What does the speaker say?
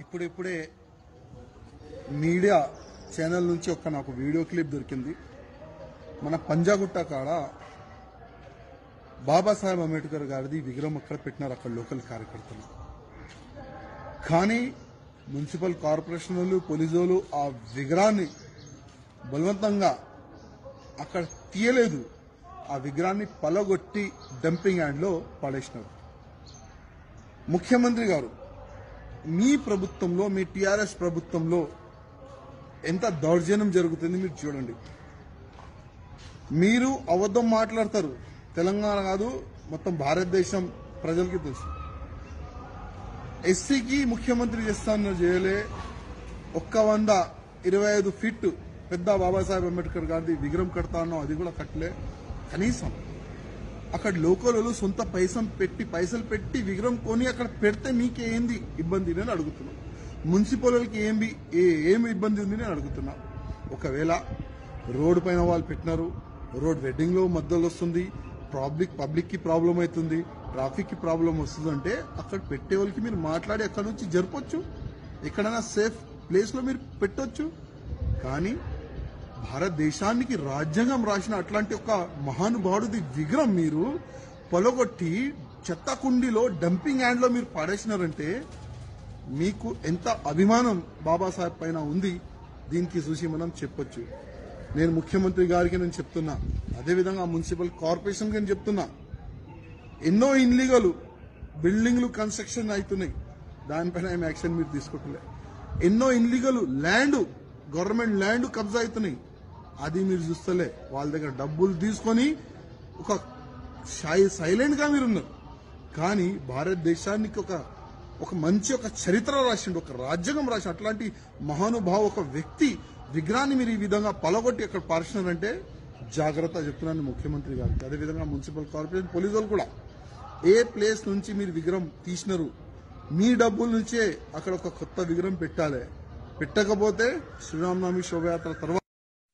ఇప్పుడిప్పుడే media channel నుంచి ఒక నాకు వీడియో క్లిప్ దొరికింది. మన పంజాగుట్ట కాడ బాబాసాహెబ్ అంబేద్కర్ గారిది విగ్రహం అక్కడ పెట్టినారు? అక్కడ లోకల్ కార్యకర్తలు. కానీ మున్సిపల్ కార్పొరేషన్ వాళ్ళు పోలీసు వాళ్ళు ఆ విగ్రహాన్ని బలవంతంగా అక్కడ తీయలేదు. ఆ విగ్రహాన్ని పలగొట్టి డంపింగ్ యార్డ్లో పడేసినారు. ముఖ్యమంత్రి గారు మీ ప్రభుత్వంలో మీ టీఆర్ఎస్ ప్రభుత్వంలో ఎంత దౌర్జన్యం జరుగుతుంది మీరు చూడండి. మీరు అబద్ధం మాట్లాడతారు. తెలంగాణ కాదు మొత్తం భారతదేశం ప్రజలకి తెలుసు. ఎస్సీకి ముఖ్యమంత్రి చేస్తాను చేయలే. ఒక్క వంద ఇరవై ఐదు ఫీట్ పెద్ద బాబాసాహెబ్ అంబేద్కర్ గారిది విగ్రహం కడతానో అది కూడా కట్టలే. కనీసం. అక్కడ లోకలు సొంత పైసం పెట్టి పైసలు పెట్టి విగ్రహం కొని అక్కడ పెడితే మీకేంది ఇబ్బంది నేను అడుగుతున్నా. మున్సిపల్ వాళ్ళకి ఏమి ఏ- ఏమి ఇబ్బంది ఉంది నేను అడుగుతున్నా. ఒకవేళ రోడ్డు పైన వాళ్ళు పెట్టినారు రోడ్ వెడ్డింగ్లో మధ్యలో వస్తుంది పబ్లిక్ పబ్లిక్కి ప్రాబ్లం అవుతుంది ట్రాఫిక్కి ప్రాబ్లం వస్తుంది అంటే అక్కడ పెట్టే వాళ్ళకి మీరు మాట్లాడి అక్కడ నుంచి జరపొచ్చు. ఎక్కడైనా సేఫ్ ప్లేస్లో మీరు పెట్టొచ్చు. కానీ భారతదేశానికి రాజ్యాంగం రాసిన అట్లాంటి ఒక మహానుభావుడిది విగ్రహం మీరు పొలగొట్టి చెత్త కుండీలో డంపింగ్ యార్డ్లో మీరు పడేసినారంటే మీకు ఎంత అభిమానం బాబాసాహెబ్ పైన ఉంది? దీనికి చూసి మనం చెప్పొచ్చు. నేను ముఖ్యమంత్రి గారికి నేను చెప్తున్నా. అదేవిధంగా మున్సిపల్ కార్పొరేషన్ నేను చెప్తున్నా. ఎన్నో ఇన్లీగలు బిల్డింగ్లు కన్స్ట్రక్షన్ అవుతున్నాయి. దానిపైన ఏం యాక్షన్ మీరు తీసుకుంటలే ఎన్నో ఇన్లీగలు ల్యాండ్ గవర్నమెంట్ ల్యాండ్ కబ్జా అవుతున్నాయి. అది మీరు చూస్తలే. వాళ్ళ దగ్గర డబ్బులు తీసుకొని ఒక సైలెంట్గా మీరు ఉన్నారు కానీ భారతదేశానికి ఒక ఒక మంచి ఒక చరిత్ర రాసిండు ఒక రాజ్యాంగం రాసి అట్లాంటి మహానుభావ ఒక వ్యక్తి విగ్రహాన్ని మీరు ఈ విధంగా పలగొట్టి అక్కడ పార్చినారంటే జాగ్రత్త చెప్తున్నాను ముఖ్యమంత్రి గారికి. అదేవిధంగా మున్సిపల్ కార్పొరేషన్ పోలీసు కూడా. ఏ ప్లేస్ నుంచి మీరు విగ్రహం తీసినారు మీ డబ్బుల నుంచే అక్కడ ఒక కొత్త విగ్రహం పెట్టాలి. పెట్టకపోతే శ్రీరామనవమి శోభయాత్ర తర్వాత